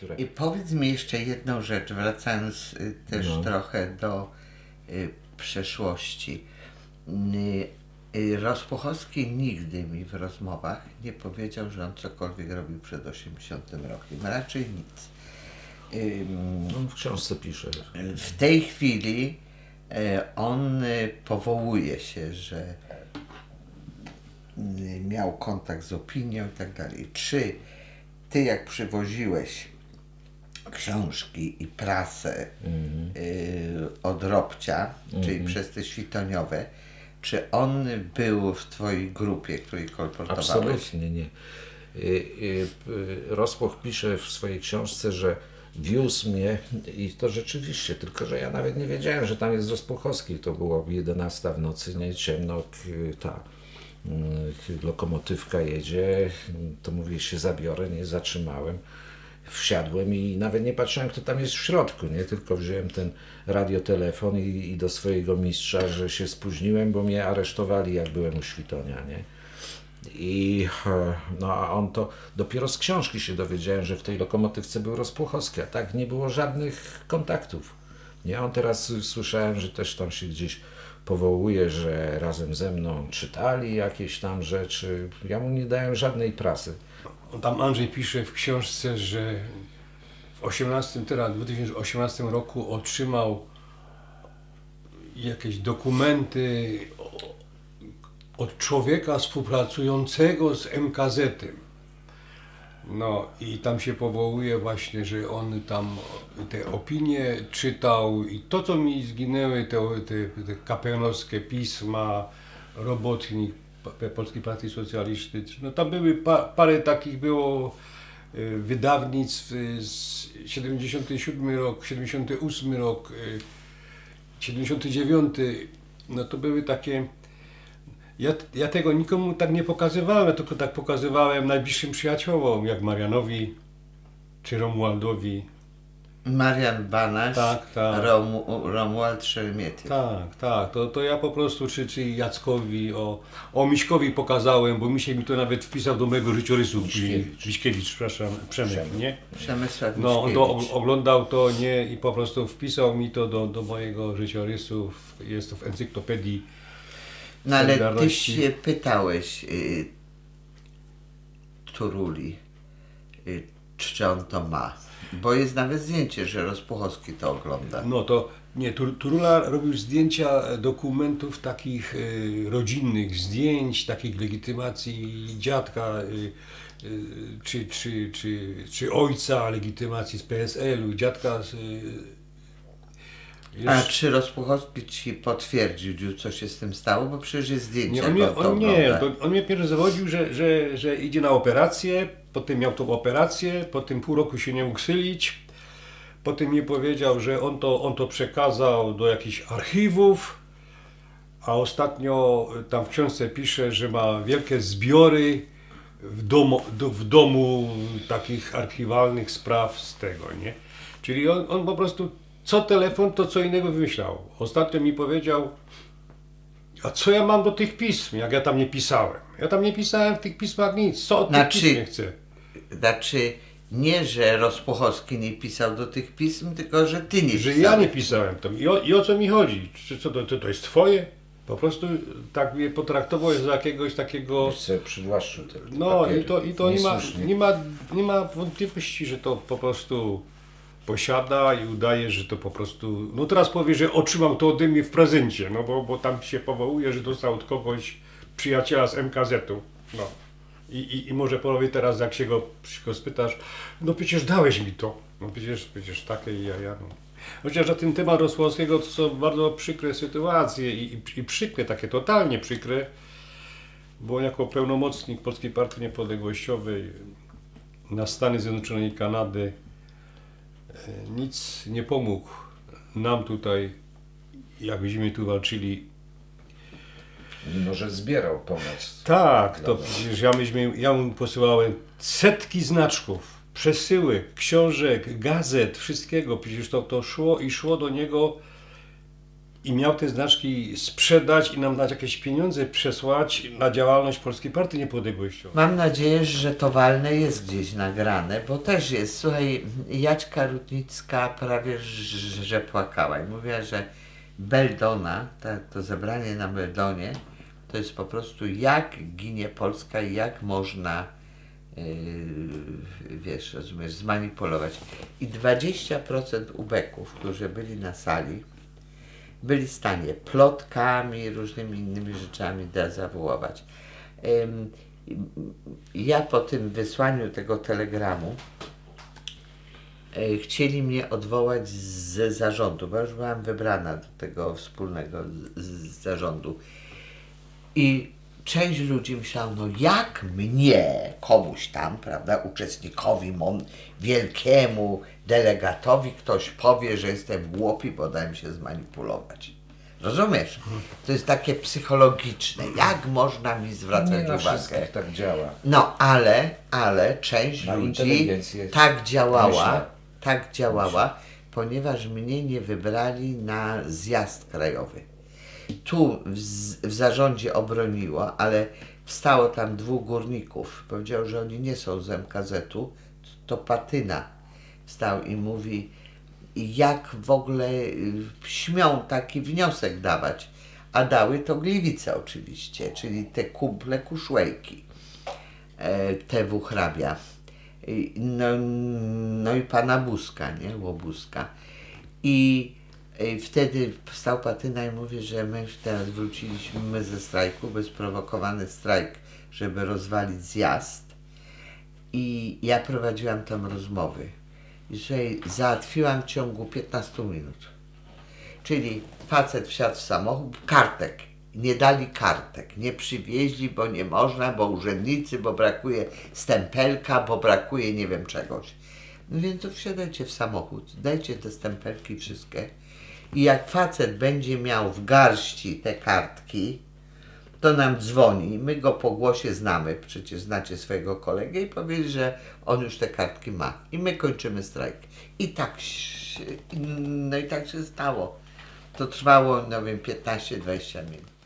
które... I powiedz mi jeszcze jedną rzecz, wracając y, też No. trochę do y, przeszłości. Y, y, Rospuchowski nigdy mi w rozmowach nie powiedział, że on cokolwiek robił przed 80 rokiem. Raczej nic. Ym, On w książce pisze. w tej chwili e, on e, powołuje się, że miał kontakt z opinią i tak dalej. Czy ty jak przywoziłeś książki i prasę y, od Robcia, czyli przez te świtoniowe, czy on był w twojej grupie, której kolportowałeś? Absolutnie nie. Y, y, y, Rospoch pisze w swojej książce, że wiózł mnie i to rzeczywiście, tylko że ja nawet nie wiedziałem, że tam jest Rospochowski. To było 11 w nocy, nie ciemno, ta lokomotywka jedzie, to mówię się zabiorę, nie zatrzymałem. Wsiadłem i nawet nie patrzyłem, kto tam jest w środku, nie? Tylko wziąłem ten radiotelefon i, i do swojego mistrza, że się spóźniłem, bo mnie aresztowali, jak byłem u Świtonia, nie? I e, no, a on to dopiero z książki się dowiedziałem, że w tej lokomotywce był Rozpuchowski, a tak nie było żadnych kontaktów. Nie, on teraz słyszałem, że też tam się gdzieś powołuje, że razem ze mną czytali jakieś tam rzeczy. Ja mu nie dałem żadnej prasy. Tam Andrzej pisze w książce, że w 18, teraz, w 2018 roku otrzymał jakieś dokumenty od człowieka współpracującego z MKZ-em. No i tam się powołuje właśnie, że on tam te opinie czytał i to, co mi zginęły, te, te, te kapelanowskie pisma, robotnik Polskiej Partii Socjalistycznej, no tam były pa, parę takich było y, wydawnictw y, z 77 rok, 78 rok, y, 79, no to były takie ja, ja tego nikomu tak nie pokazywałem, ja tylko tak pokazywałem najbliższym przyjaciołom, jak Marianowi czy Romualdowi. Marian Banaś, Tak, tak. Romu, Romuald Szeremietyw. Tak, tak, to, to ja po prostu, czy, czy Jackowi, o, o Miśkowi pokazałem, bo Misiek mi to nawet wpisał do mojego życiorysu. Miśkiewicz. Miśkiewicz, przepraszam, Przemek, nie? Przemysław No, on to oglądał to, nie, i po prostu wpisał mi to do, do mojego życiorysu, jest to w encyklopedii. No ale ty się pytałeś y, Turuli, y, czy on to ma. Bo jest nawet zdjęcie, że Rozpuchowski to ogląda. No to nie, Tur- Turula robił zdjęcia dokumentów takich e, rodzinnych, zdjęć, takich legitymacji dziadka, e, e, czy, czy, czy, czy ojca, legitymacji z PSL-u, dziadka z... A czy Rozpuchowski ci potwierdził, co się z tym stało? Bo przecież jest zdjęcie, Nie, on, mnie, on nie, on mnie pierwszy zawodził, że, że, że idzie na operację, potem miał tą operację, potem pół roku się nie mógł sylić, potem mi powiedział, że on to, on to przekazał do jakichś archiwów, a ostatnio tam w książce pisze, że ma wielkie zbiory w domu, do, w domu takich archiwalnych spraw z tego, nie? Czyli on, on po prostu co telefon, to co innego wymyślał. Ostatnio mi powiedział, a co ja mam do tych pism, jak ja tam nie pisałem? Ja tam nie pisałem w tych pismach nic. Co od Znaczy- tych pism nie chcę? Znaczy, nie, że Rozpuchowski nie pisał do tych pism, tylko że ty nie Że pisałeś. ja nie pisałem tam. I o, I o co mi chodzi? Czy co to, to, jest twoje? Po prostu tak mnie potraktował za jakiegoś takiego... Byś sobie przywłaszczył te, te No papiery. i to, i to nie, ma, Niesłusznie. nie, ma, nie ma wątpliwości, że to po prostu posiada i udaje, że to po prostu... No teraz powie, że otrzymał to ode mnie w prezencie, no bo, bo tam się powołuje, że dostał od kogoś przyjaciela z MKZ-u. No. I, i, I może powie teraz, jak się go, się go spytasz, no przecież dałeś mi to. No przecież, przecież takie ja, ja no. Chociaż na ten temat Rosłowskiego to są bardzo przykre sytuacje i, i, i przykre, takie totalnie przykre, bo jako pełnomocnik Polskiej Partii Niepodległościowej na Stany Zjednoczone i Kanady nic nie pomógł nam tutaj, jak byśmy tu walczyli. Mimo, że zbierał pomoc. Tak, to Dobra. przecież ja, myśmy, ja mu posyłałem setki znaczków, przesyłek, książek, gazet, wszystkiego. Przecież to, to szło i szło do niego i miał te znaczki sprzedać i nam dać jakieś pieniądze, przesłać na działalność Polskiej Partii Niepodległościowej. Mam nadzieję, że to walne jest gdzieś nagrane, bo też jest. Słuchaj, Jaćka Rutnicka prawie że płakała i mówiła, że Beldona, to zebranie na Beldonie, to jest po prostu jak ginie Polska i jak można, yy, wiesz, rozumiesz, zmanipulować. I 20% ubeków, którzy byli na sali, byli w stanie plotkami, różnymi innymi rzeczami zawołować. Ja po tym wysłaniu tego telegramu e, chcieli mnie odwołać z zarządu, bo już byłam wybrana do tego wspólnego zarządu. I część ludzi myślała, no jak mnie, komuś tam, prawda, uczestnikowi, mon, wielkiemu delegatowi ktoś powie, że jestem głupi, bo dałem się zmanipulować. Rozumiesz? To jest takie psychologiczne. Jak można mi Nie zwracać na uwagę? tak działa. No, ale, ale część Na ludzi inteligencję tak działała, myślę. tak działała, ponieważ mnie nie wybrali na zjazd krajowy. Tu w, w zarządzie obroniło, ale wstało tam dwóch górników. Powiedział, że oni nie są z MKZ-u, to Patyna wstał i mówi, jak w ogóle y, śmią taki wniosek dawać. A dały to Gliwice oczywiście, czyli te kumple kuszłejki e, TW hrabia. No, no i pana Buzka, nie? Łobuska. I e, wtedy wstał Patyna i mówi, że my teraz wróciliśmy ze strajku, bezprowokowany strajk, żeby rozwalić zjazd. I ja prowadziłam tam rozmowy. I słuchaj, załatwiłam w ciągu 15 minut. Czyli facet wsiadł w samochód, kartek. Nie dali kartek, nie przywieźli, bo nie można, bo urzędnicy, bo brakuje stempelka, bo brakuje nie wiem czegoś. No więc to wsiadajcie w samochód, dajcie te stempelki wszystkie. I jak facet będzie miał w garści te kartki, to nam dzwoni. My go po głosie znamy, przecież znacie swojego kolegę i powie, że on już te kartki ma. I my kończymy strajk. I tak się, no i tak się stało. To trwało, no wiem, 15-20 minut.